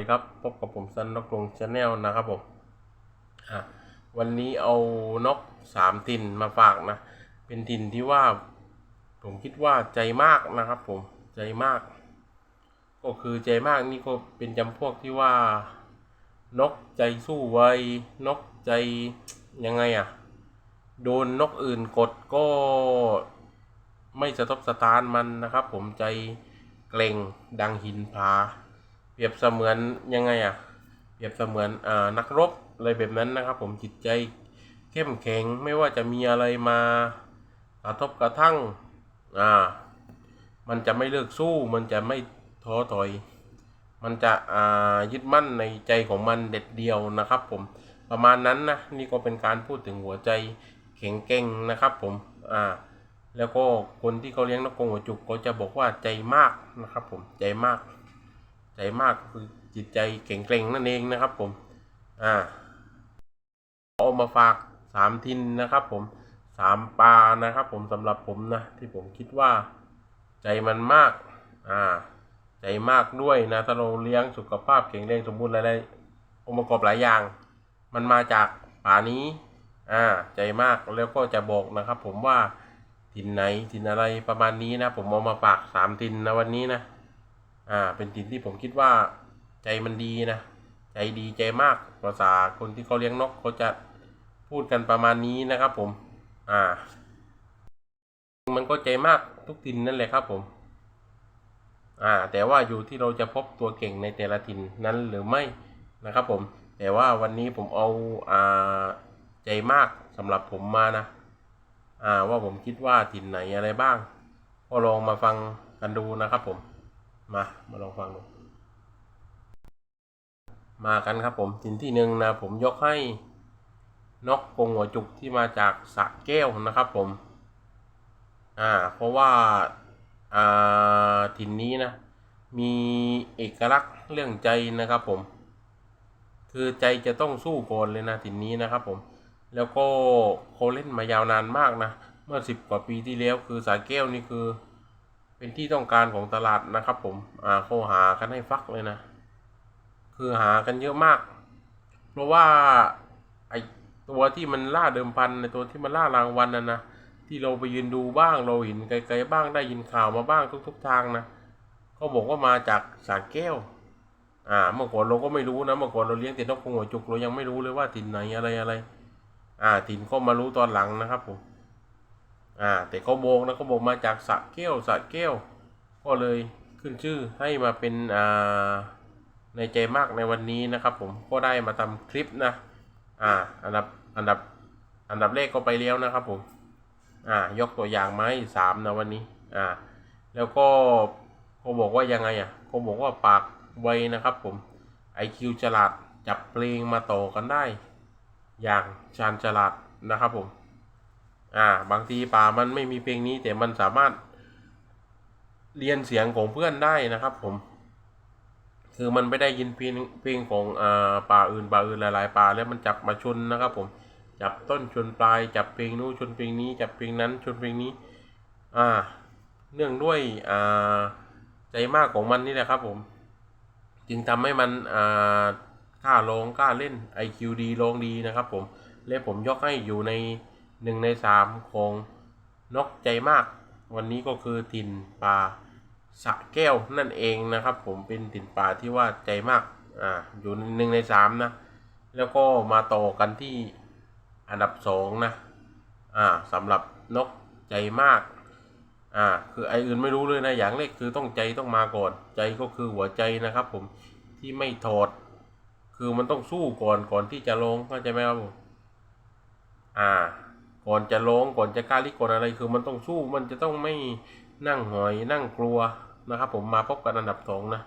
สวัสดีครับพบกับผมซันนกลงชาแนลนะครับผมวันนี้เอานกสามถิ่นมาฝากนะ เป็นถิ่นที่ว่าผมคิดว่าใจมากนะครับผมใจมาก ก็คือใจมากนี่ก็เป็นจำพวกที่ว่า นกใจสู้ไวนกใจยังไงอะ่ะ โดนนกอื่นกดก็ไม่สะทบสะตานมันนะครับผมใจเกร็งดังหินผา รียบเสมือนยังไงอะ่ะ เปรียบเสมือนอ่านักรบอะไรแบบนั้นนะครับ ผมจิตใจเข้มแข็งไม่ว่าจะมีอะไรมากระทบกระทั่งอ่ามันจะไม่เลิกสู้ มันจะไม่ท้อถอย มันจะอ่ายึดมั่นในใจของมันเด็ดเดียวนะครับ ผมประมาณนั้นนะนี่ก็เป็นการพูดถึงหัวใจแข็งแกร่งนะครับ ผมอ่าแล้วก็คนที่เขาเลี้ยงนกกรงหัวจุกก็จะบอกว่าใจมากนะครับ ผมใจมาก ใจมากคือจิตใจแข็งแกร่งนั่นเองนะครับผม อ่าเอามาฝากสามทินนะครับ ผมสามปลานะครับ ผมสำหรับผมนะที่ผมคิดว่า ใจมันมาก อ่า ใจมากด้วยนะถ้าเราเลี้ยงสุขภาพแข็งแรงสมบูรณ์อะไรๆองค์ประกอบหลายอย่าง มันมาจากป่านี้ อ่า ใจมากแล้วก็จะบอกนะครับ ผมว่าถิ่นไหนถิ่นอะไรประมาณนี้นะ ผมเอามาฝากสามถิ่นนะวันนี้นะ อ่า เป็นถิ่นที่ผมคิดว่า ใจมันดีนะ ใจดีใจมาก ภาษาคนที่เขาเลี้ยงนกเขาจะพูดกันประมาณนี้นะครับผม อ่า มันก็ใจมากทุกถิ่นนั่นแหละครับผม อ่า แต่ว่าอยู่ที่เราจะพบตัวเก่งในแต่ละถิ่นนั้นหรือไม่นะครับผม แต่ว่าวันนี้ผมเอา อ่า ใจมากสำหรับผมมานะ อ่า ว่าผมคิดว่าถิ่นไหนอะไรบ้าง ก็ลองมาฟังกันดูนะครับผม มา มาลองฟังดูมากันครับผมถิ่นที่หนึ่งนะผมยกให้นกกงหัวจุกที่มาจากสะแก้วนะครับผม อ่า เพราะว่า อ่าถิ่นนี้นะ มีเอกลักษณ์เรื่องใจนะครับผม คือใจจะต้องสู้ก่อนเลยนะถิ่นนี้นะครับผม แล้วก็เขาเล่นมายาวนานมากนะ เมื่อสิบกว่าปีที่แล้วคือสาแก้วนี่คือ เป็นที่ต้องการของตลาดนะครับ ผมอ่าเขาหากันให้ฟักเลยนะ คือหากันเยอะมาก เพราะว่าไอตัวที่มันล่าเดิมพันในตัวที่มันล่ารางวัลน่ะนะที่เราไปยืนดูบ้างเราเห็นไกลๆบ้างได้ยินข่าวมาบ้างทุก ๆ ทางนะเขาบอกว่ามาจากสาแก้ว อ่า เมื่อก่อนเราก็ไม่รู้นะเมื่อก่อนเราเลี้ยงแต่นกกรงหัวจุกเรายังไม่รู้เลยว่าถิ่นไหนอะไรอะไร อ่า ถิ่นก็มารู้ตอนหลังนะครับผม อ่าแต่เขาบอกนะเขาบอกมาจากสะแก้วสะแก้ว ก็เลยขึ้นชื่อให้มาเป็นอ่าในใจมากในวันนี้นะครับ ผมก็ได้มาทำคลิปนะ อ่า อันดับอันดับอันดับแรกก็ไปแล้วนะครับผมอ่ายกตัวอย่างมาให้สามนะวันนี้ อ่า แล้วก็เขาบอกว่ายังไงอะเขาบอกว่าปากไวนะครับ ผมไอคิวฉลาดจับเพลงมาต่อกันได้ อย่างชาญฉลาดนะครับผม อ่า บางทีป่ามันไม่มีเพลงนี้ แต่มันสามารถเรียนเสียงของเพื่อนได้นะครับ ผม คือมันไม่ได้ยินเพลงเพลงของอ่าป่าอื่นป่าอื่นหลาย ๆป่าแล้วมันจับมาชนนะครับ ผม จับต้นชนปลาย จับเพลงนู้นชนเพลงนี้ จับเพลงนั้นชนเพลงนี้ อ่า เนื่องด้วยอ่าใจมากของมันนี่แหละครับ ผม จึงทำให้มันอ่ากล้าร้องกล้าเล่น IQ ดีร้องดีนะครับ ผมและผมยกให้อยู่ใน หนึ่งในสามของนกใจมาก วันนี้ก็คือถิ่นป่าสะแก้วนั่นเองนะครับ ผมเป็นถิ่นป่าที่ว่าใจมากอ่าอยู่หนึ่งในสามนะ แล้วก็มาต่อกันที่อันดับสองนะอ่าสำหรับนกใจมากอ่าคือไออื่นไม่รู้เลยนะอย่างแรกคือต้องใจต้องมาก่อนใจก็คือหัวใจนะครับ ผมที่ไม่ถอด คือมันต้องสู้ก่อนก่อนที่จะลงเข้าใจไหมครับผมอ่า ก่อนจะลงก่อนจะกล้าลิกก่อนอะไรคือมันต้องสู้มันจะต้องไม่นั่งหอยนั่งกลัวนะครับ ผมมาพบกันอันดับสองนะ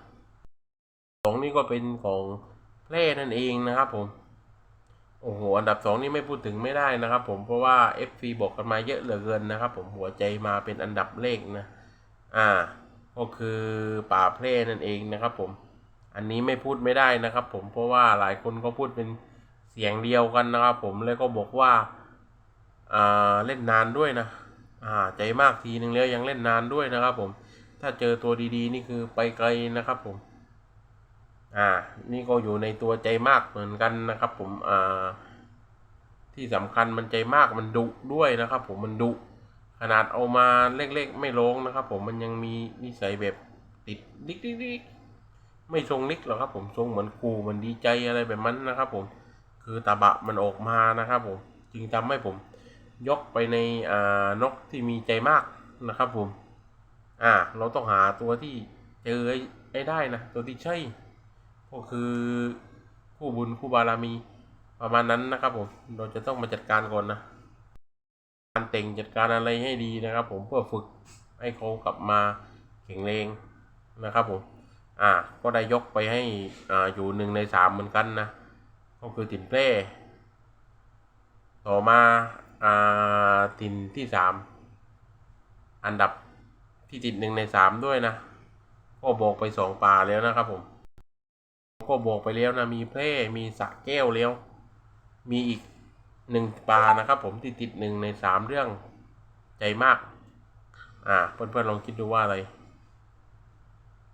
สองนี่ก็เป็นของแพร่นั่นเองนะครับ ผมโอ้โหอันดับสองนี่ไม่พูดถึงไม่ได้นะครับ ผมเพราะว่า FC บอกกันมาเยอะเหลือเกินนะครับ ผมหัวใจมาเป็นอันดับเลขนะอ่าก็คือป่าแพร่นั่นเองนะครับ ผม อันนี้ไม่พูดไม่ได้นะครับ ผมเพราะว่าหลายคนก็พูดเป็นเสียงเดียวกันนะครับ ผมแล้วก็บอกว่า เล่นนานด้วยนะใจมากทีนึงแล้วยังเล่นนานด้วยนะครับผม ถ้าเจอตัวดีๆ นี่คือไปไกลนะครับผม อ่า นี่ก็อยู่ในตัวใจมากเหมือนกันนะครับ ผม อ่า ที่สำคัญมันใจมากมันดุด้วยนะครับ ผมมันดุ ขนาดเอามาเล็กๆ ไม่ร้งนะครับ ผมมันยังมีนิสัยแบบติดลิกลิกลิกไม่ทรงลิกหรอกครับ ผมทรงเหมือนกูมันดีใจอะไรแบบนั้นนะครับ ผม คือตาบะมันออกมานะครับ ผม จึงทำให้ผม ยกไปในอ่านกที่มีใจมากนะครับผม อ่า เราต้องหาตัวที่เจอให้ได้นะ ตัวที่ใช่ ก็คือคู่บุญคู่บารมี ประมาณนั้นนะครับผม เราจะต้องมาจัดการก่อนนะ การแต่งจัดการอะไรให้ดีนะครับผมเพื่อฝึกให้เขากลับมาแข็งแรงนะครับผม อ่า ก็ได้ยกไปให้อ่าอยู่หนึ่งในสามเหมือนกันนะ ก็คือถิ่นแพร่ต่อมา อ่าถิ่นที่สามอันดับที่ติดหนึ่งในสามด้วยนะก็บอกไปสองป่าแล้วนะครับผม ก็บอกไปแล้วนะมีแพร่มีสะแก้วแล้ว มีอีกหนึ่งปลานะครับ ผมที่ติดหนึ่งในสามเรื่องใจมาก อ่าเพื่อนๆลองคิดดูว่าอะไร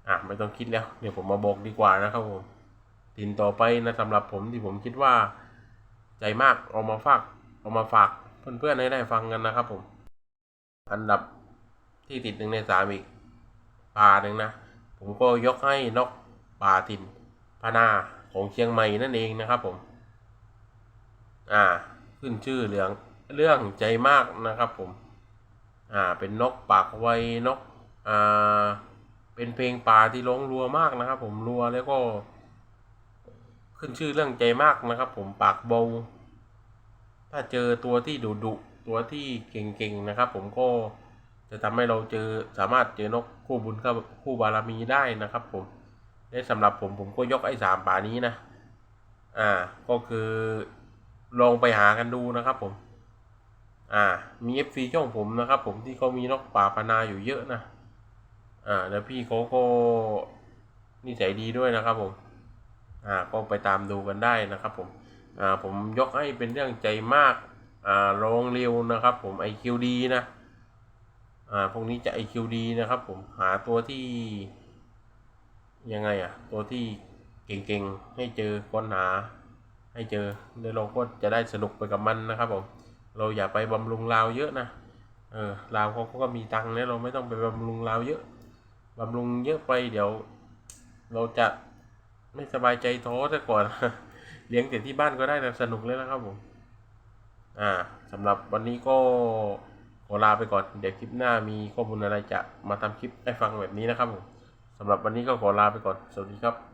อะไม่ต้องคิดแล้ว เดี๋ยวผมมาบอกดีกว่านะครับผมตินต่อไปนะสำหรับผมที่ผมคิดว่า ใจมากเอามาฝากเอามาฝาก เพื่อนๆให้ได้ฟังกันนะครับผม อันดับที่ติดหนึ่งในสามอีกปลาหนึ่งนะ ผมก็ยกให้นกป่าตินพนาของเชียงใหม่นั่นเองนะครับผม อ่า ขึ้นชื่อเรื่องเรื่องใจมากนะครับผม อ่า เป็นนกปากไวนก อ่า เป็นเพลงป่าที่ร้องรัวมากนะครับ ผมรัวแล้วก็ ขึ้นชื่อเรื่องใจมากนะครับ ผมปากเบา ถ้าเจอตัวที่ดุดุๆตัวที่เก่งๆนะครับ ผมก็จะทำให้เราเจอสามารถเจอนกคู่บุญคู่คู่บารมีได้นะครับ ผมและสำหรับผมผมก็ยกไอ้สามป่านี้นะ อ่า ก็คือลองไปหากันดูนะครับ ผม อ่า มีเอฟซีช่องผมนะครับ ผมที่เขามีนกป่าพนาอยู่เยอะนะ อ่า แล้วพี่เขาก็นิสัยดีด้วยนะครับ ผม อ่า ก็ไปตามดูกันได้นะครับ ผม ผมยกให้เป็นเรื่องใจมากอ่าลงเร็วนะครับ ผมไอคิวดีนะอ่าพวกนี้จะไอคิวดีนะครับ ผมหาตัวที่ยังไงอะตัวที่เก่งๆ ให้เจอค้นหา ให้เจอแล้วเราก็จะได้สนุกไปกับมันนะครับผมเราอย่าไปบำรุงราวเยอะนะเออราวเขาก็มีตังค์เนี่ยเราไม่ต้องไปบำรุงราวเยอะบำรุงเยอะไปเดี๋ยว เราจะไม่สบายใจท้อซะก่อน เลี้ยงแต่ที่บ้านก็ได้นะสนุกเลยนะครับผมอ่าสำหรับวันนี้ก็ขอลาไปก่อน เดี๋ยวคลิปหน้ามีข้อมูลอะไรจะมาทำคลิปให้ฟังแบบนี้นะครับผมสำหรับวันนี้ก็ขอลาไปก่อน สวัสดีครับ